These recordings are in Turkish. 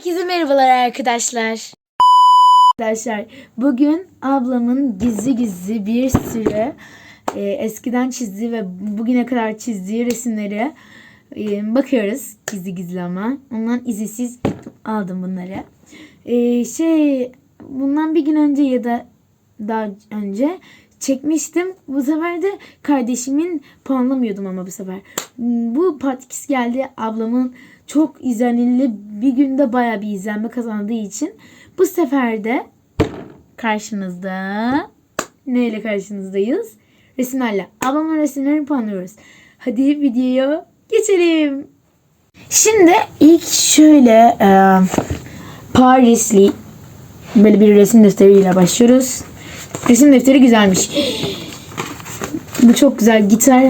Herkese merhabalar arkadaşlar. Arkadaşlar bugün ablamın gizli gizli bir sürü e, eskiden çizdiği ve bugüne kadar çizdiği resimleri e, bakıyoruz. Gizli gizli ama. Ondan izinsiz aldım bunları. E, şey bundan bir gün önce ya da daha önce çekmiştim. Bu sefer de kardeşimin puanlamıyordum ama bu sefer. Bu part 2'si geldi. Ablamın çok izlenildi. Bir günde baya bir izlenme kazandığı için. Bu sefer de karşınızda neyle karşınızdayız? Resimlerle. Ablamın resimlerini puanlıyoruz. Hadi videoya geçelim. Şimdi ilk şöyle e, Parisli böyle bir resim defteriyle başlıyoruz. Resim defteri güzelmiş. Bu çok güzel gitar.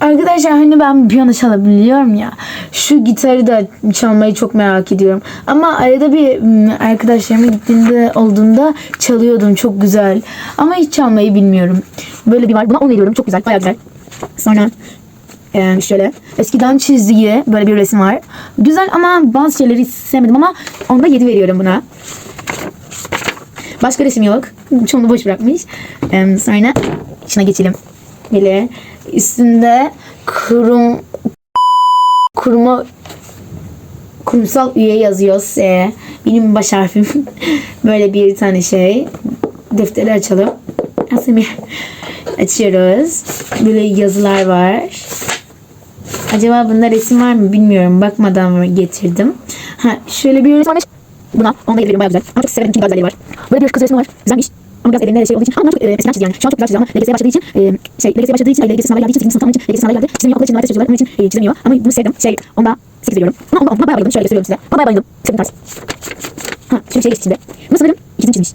Arkadaşlar hani ben piyano çalabiliyorum ya. Şu gitarı da çalmayı çok merak ediyorum. Ama arada bir arkadaşlarıma gittiğinde olduğunda çalıyordum çok güzel. Ama hiç çalmayı bilmiyorum. Böyle bir var. Buna 10 veriyorum. Çok güzel. Bayağı güzel. Sonra şöyle eskiden çizdiği böyle bir resim var. Güzel ama bazı şeyleri sevmedim ama onda 7 veriyorum buna. Başka resim yok. Çoğunu boş bırakmış. Sonra şuna geçelim. Böyle üstünde kurum kuruma kurumsal üye yazıyor S. Benim baş harfim. Böyle bir tane şey. Defteri açalım. Aslında açıyoruz. Böyle yazılar var. Acaba bunda resim var mı bilmiyorum. Bakmadan getirdim. Ha şöyle bir resim var. Buna onda yedi veriyorum bayağı güzel. Ama çok severim çünkü güzelliği var. Böyle bir kız resmi var. Güzelmiş. Ama biraz elimde şey olduğu için. Ama çok e, eskiden çizdi yani. Şu an çok güzel çiziyor ama LGS'ye başladığı için e, şey LGS'ye başladığı için LGS sınavı geldiği için 8. sınıf için LGS sınavı geldi. Çizemiyor okul için üniversite çocuklar onun için e, çizemiyor. Ama bunu sevdim. Şey onda 8 veriyorum. Buna, onda, buna bayağı bayıldım. Şöyle gösteriyorum size. Buna bayağı bayıldım. Sevdim tarz. Ha şimdi şey geçti şimdi. Bunu sanırım ikisini çizmiş.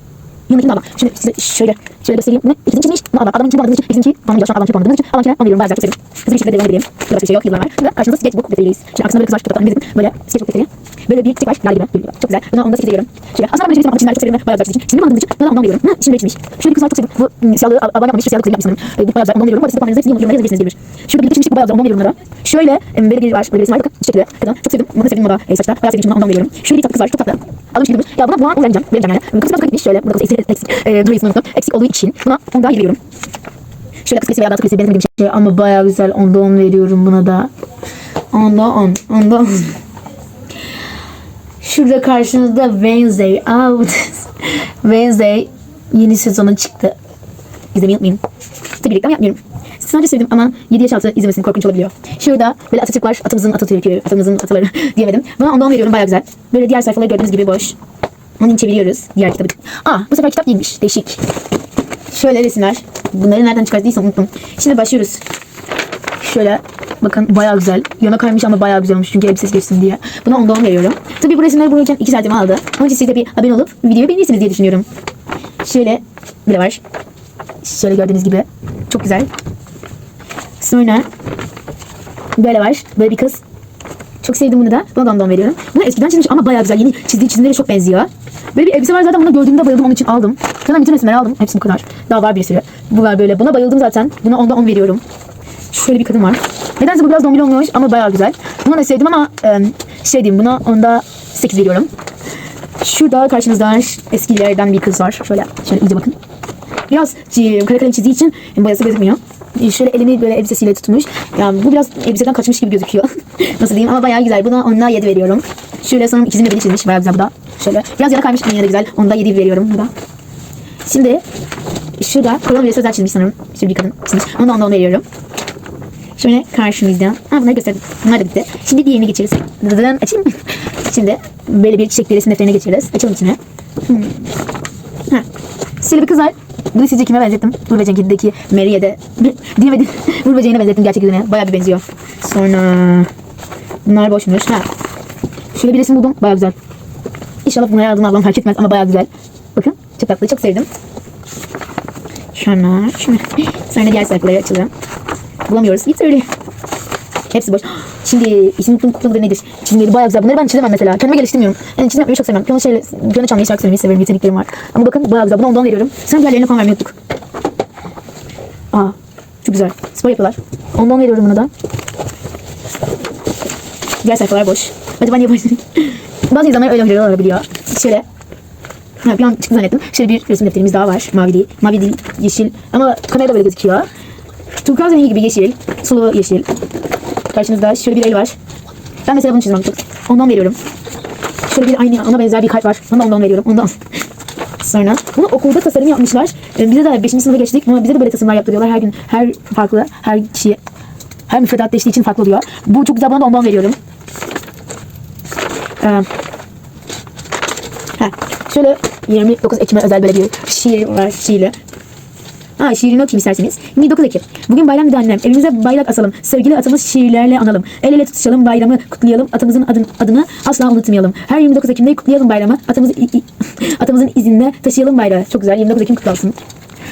Yanındaki abla. Şimdi size şöyle şöyle göstereyim. Bunu ikisini çizmiş. Bunu abla. Adamın için puanladığım için ikisini puanlıyor. Şu an adamın için puanladığım için adamınkine puan veriyorum. Bayağı güzel. Çok sevdim. Hızlı bir şekilde devam edelim. Başka bir şey yok. Yıllar var. Burada karşınızda sketchbook defteriyiz. Şimdi arkasında böyle kız var. Çok tatlı. Bizim böyle sketchbook defteri. Böyle bir çiçek var. Lale gibi. Çok güzel. Buna onda 8 veriyorum. Şöyle. Aslında ben bir çizimleri çok seviyorum. Bayağı güzel çizim. Şimdi anladığım için buna da ondan veriyorum. Hı, şimdi çizmiş. Şöyle bir kız var. Çok sevdim. Bu siyahlığı ablam yapmış. Şu siyahlığı kızım yapmış sanırım. E, Bu bayağı güzel. Ondan veriyorum. Bu arada siz de puanlarınızı hepsini yorumlara yazabilirsiniz diyebilir. Şurada bir de çizmiş. Bu bayağı güzel. Ondan veriyorum bunlara. Şöyle böyle bir var. Böyle bir resim var. Bakın çiçekli. Kadın. Çok sevdim. Bunu sevdim moda. E, saçta. Bayağı sevdiğim ondan veriyorum. Şöyle bir tatlı kız var. Çok tatlı. Aldım şimdi. Ya buna puan vereceğim. Vereceğim yani. Kız biraz gitmiş. Şöyle. Burada kız eksik. eksik. E, dur unuttum. Eksik olduğu için buna onda 7 veriyorum. Şöyle kız kesesi veya da kız kesesi benim şey ama baya güzel. Onda 10 veriyorum buna da. Onda 10. Onda 10. Şurada karşınızda Wednesday. Da- Wednesday yeni sezonu çıktı. İzlemeyi unutmayın. Tabii reklam yapmıyorum. Sadece sevdim ama 7 yaş altı izlemesini korkunç olabiliyor. Şurada böyle Atatürk var. Atamızın Atatürk'ü, atamızın ataları diyemedim. Buna ondan veriyorum baya güzel. Böyle diğer sayfaları gördüğünüz gibi boş. Onu çeviriyoruz. Diğer kitabı. Aa bu sefer kitap değilmiş. Değişik. Şöyle resimler. Bunları nereden çıkarttıysam unuttum. Şimdi başlıyoruz. Şöyle bakın bayağı güzel. Yana kaymış ama bayağı güzel olmuş çünkü elbisesi geçsin diye. Buna ondan on veriyorum. Tabii bu resimleri bulurken 2 saatimi aldı. Onun için siz de bir abone olup videoyu beğenirsiniz diye düşünüyorum. Şöyle bile var. Şöyle gördüğünüz gibi. Çok güzel. Sonra böyle var. Böyle bir kız. Çok sevdim bunu da. Buna da ondan veriyorum. Bunu eskiden çizmiş ama bayağı güzel. Yeni çizdiği çizimlere çok benziyor. Böyle bir elbise var zaten bunu gördüğümde bayıldım onun için aldım. Bütün resimleri aldım. Hepsi bu kadar. Daha var bir sürü. Bu var böyle. Buna bayıldım zaten. Buna onda 10 veriyorum. Şöyle bir kadın var. Nedense bu biraz dombili olmuş ama bayağı güzel. Bunu da sevdim ama e, şey diyeyim buna onda 8 veriyorum. Şurada karşınızda eskilerden bir kız var. Şöyle şöyle iyice bakın. Biraz kara kalem çizdiği için boyası gözükmüyor. Şöyle elini böyle elbisesiyle tutmuş. Ya bu biraz elbiseden kaçmış gibi gözüküyor. Nasıl diyeyim ama bayağı güzel. Buna onunla 7 veriyorum. Şöyle sanırım ikisini de beni çizmiş. Bayağı güzel bu da. Şöyle biraz yana kaymış yine de güzel. Onda 7 veriyorum bu da. Şimdi şurada koronavirüs özel çizmiş sanırım. Şöyle bir kadın çizmiş. Onu da onda 10 veriyorum. Şöyle karşımızda. Ha bunları gösterdim. Bunlar da bitti. Şimdi diğerini geçeriz. Dıdıdın açayım? Şimdi böyle bir çiçek resim defterine geçeriz. Açalım içine. Hmm. Ha. Şöyle bir kız var. Bunu sizce kime benzettim? Nur Böceği'ndeki Mary'e de diyemedim. Nur Böceği'ne benzettim gerçek yüzüne. Bayağı bir benziyor. Sonra bunlar boşmuş. Ha. Şöyle bir resim buldum. Bayağı güzel. İnşallah bunları aldığını ablam fark etmez ama bayağı güzel. Bakın çok tatlı. Çok sevdim. Şuna, şuna. Sonra diğer sayfaları açalım. Bulamıyoruz. Bir türlü. Hepsi boş. Şimdi isim unuttum kuklaları nedir? Çizimleri bayağı güzel. Bunları ben çizemem mesela. Kendime geliştirmiyorum. Yani çizim yapmayı çok sevmem. Piyano, şeyle, piyano çalmayı, şarkı söylemeyi severim. Yeteneklerim var. Ama bakın bayağı güzel. Buna ondan veriyorum. Sen diğerlerine puan vermeyi unuttuk. Aa, çok güzel. Spor yapıyorlar. Ondan veriyorum buna da. Diğer sayfalar boş. Acaba niye başladık? Bazı insanlar öyle hocalar olabiliyor. Şöyle. Ha, bir an çıktı zannettim. Şöyle bir resim defterimiz daha var. Mavi değil. Mavi değil. Yeşil. Ama kamerada böyle gözüküyor. Turkuaz rengi gibi yeşil. Sulu yeşil. Karşınızda şöyle bir el var. Ben mesela bunu çizmem. Ondan veriyorum. Şöyle bir aynı ona benzer bir kalp var. Onu da ondan veriyorum. Ondan. Sonra bunu okulda tasarım yapmışlar. Ee, bize de 5. sınıfa geçtik ama bize de böyle tasarımlar yaptırıyorlar. Her gün her farklı her kişiye her müfredat değiştiği için farklı oluyor. Bu çok güzel bana da ondan veriyorum. Ee, ha, şöyle 29 Ekim'e özel böyle bir şiir var şiirli. Ha şiirini okuyayım isterseniz. 29 Ekim. Bugün bayram bir annem. Evimize bayrak asalım. Sevgili atamız şiirlerle analım. El ele tutuşalım bayramı kutlayalım. Atamızın adın, adını asla unutmayalım. Her 29 Ekim'de kutlayalım bayramı. Atamız, atamızın izinde taşıyalım bayrağı. Çok güzel. 29 Ekim kutlu olsun.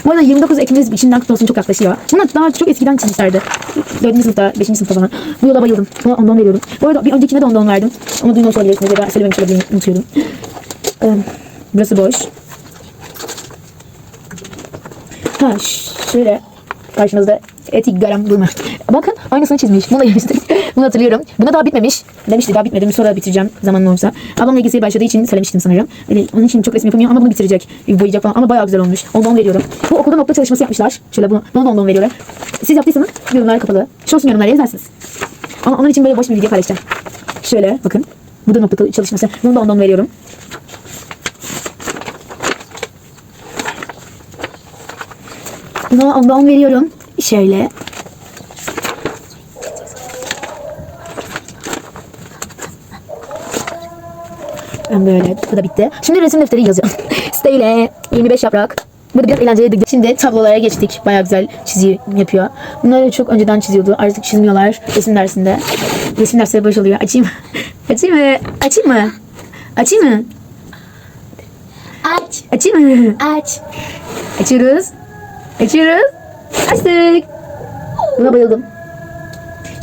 Bu arada 29 Ekim'imiz içinden kutlu olsun çok yaklaşıyor. Bunu daha çok eskiden çizmişlerdi. 4. sınıfta, 5. sınıfta falan. Bu yola bayıldım. Buna ondan veriyorum. Bu arada bir öncekine de ondan verdim. Ama duymamış olabilirsiniz ya da söylememiş olabilirim. Unutuyorum. Ee, burası boş. Ha şöyle karşınızda etik garam durma. Bakın aynısını çizmiş. Bunu da. Bunu hatırlıyorum. Buna daha bitmemiş. Demişti daha bitmedi. Sonra bitireceğim zamanım olursa. Ablamla ilgisi başladığı için söylemiştim sanırım. Öyle, onun için çok resim yapamıyor ama bunu bitirecek. Boyayacak falan ama bayağı güzel olmuş. Ondan veriyorum. Bu okulda nokta çalışması yapmışlar. Şöyle bunu, bunu da ondan veriyorlar. Siz yaptıysanız yorumlar kapalı. Şorsun yorumlara yazarsınız. Ama onun için böyle boş bir video paylaşacağım. Şöyle bakın. Bu da nokta çalışması. Bunu da ondan veriyorum. Buna ondan veriyorum. Şöyle. Ben böyle. Bu da bitti. Şimdi resim defteri yazıyorum. Steyle 25 yaprak. Burada biraz eğlenceliydi. Şimdi tablolara geçtik. Bayağı güzel çizim yapıyor. Bunları çok önceden çiziyordu. Artık çizmiyorlar resim dersinde. Resim dersleri boş oluyor. Açayım? Açayım mı? Açayım mı? Açayım mı? Aç, Açayım mı? aç. Açıyoruz. Açıyoruz. Açtık. Buna bayıldım.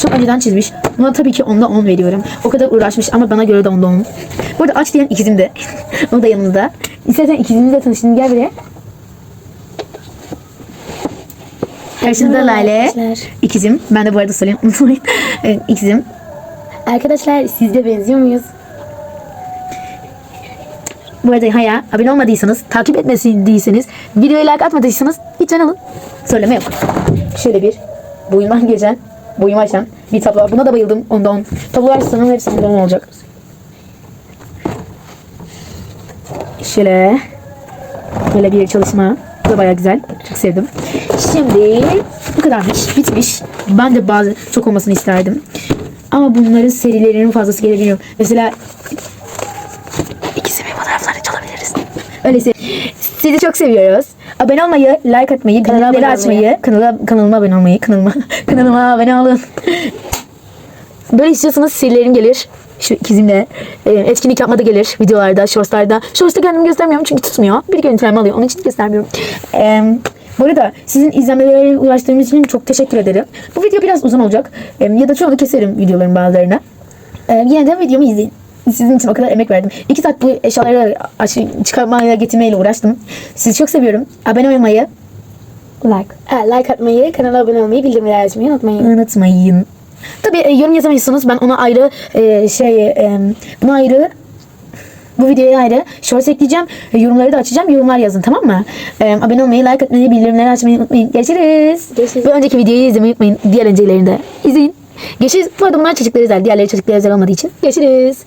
Çok önceden çizmiş. Buna tabii ki onda 10 veriyorum. O kadar uğraşmış ama bana göre de onda 10. Bu arada aç diyen ikizim de. o da yanımızda. İstersen ikizimizle tanışın. Gel buraya. Karşınızda Merhaba Lale. arkadaşlar. İkizim. Ben de bu arada söyleyeyim. Unutmayın. Evet, İkizim. Arkadaşlar siz de benziyor muyuz? Bu arada Haya abone olmadıysanız, takip etmediyseniz, videoya like atmadıysanız lütfen alın. Söyleme yok. Şöyle bir boyuma geçen, boyuma açan bir tablo. Buna da bayıldım. Onda on. Tablolar sanırım hepsi ondan on olacak. Şöyle. Böyle bir çalışma. Bu da bayağı güzel. Çok sevdim. Şimdi bu kadarmış. Bitmiş. Ben de bazı çok olmasını isterdim. Ama bunların serilerinin fazlası gelebiliyor. Mesela Öyleyse sizi çok seviyoruz. Abone olmayı, like atmayı, bildirimleri açmayı, kanala, kanalıma abone olmayı, kanalıma, kanalıma abone olun. Böyle istiyorsanız serilerim gelir. Şu ikizimle e, etkinlik yapmada gelir videolarda, shortslarda. Shorts'ta kendimi göstermiyorum çünkü tutmuyor. Bir görüntülenme alıyor. Onun için göstermiyorum. E, bu arada sizin izlenmelere ulaştığınız için çok teşekkür ederim. Bu video biraz uzun olacak. E, ya da çoğunu keserim videoların bazılarını. Ee, yine de videomu izleyin. Sizin için o kadar emek verdim. İki saat bu eşyaları çıkarmaya getirmeyle uğraştım. Sizi çok seviyorum. Abone olmayı Like. Ha, like atmayı, kanala abone olmayı, bildirimleri açmayı unutmayın. unutmayın. Tabii e, yorum yazamıyorsunuz. Ben ona ayrı e, şey e, buna ayrı bu videoya ayrı shorts ekleyeceğim. E, yorumları da açacağım. Yorumlar yazın tamam mı? E, abone olmayı, like atmayı, bildirimleri açmayı unutmayın. Görüşürüz. Görüşürüz. Bir önceki videoyu izlemeyi unutmayın. Diğer öncekilerini de izleyin. Görüşürüz. Bu arada bunlar çocuklar özel. Diğerleri çocuklar özel olmadığı için. Görüşürüz.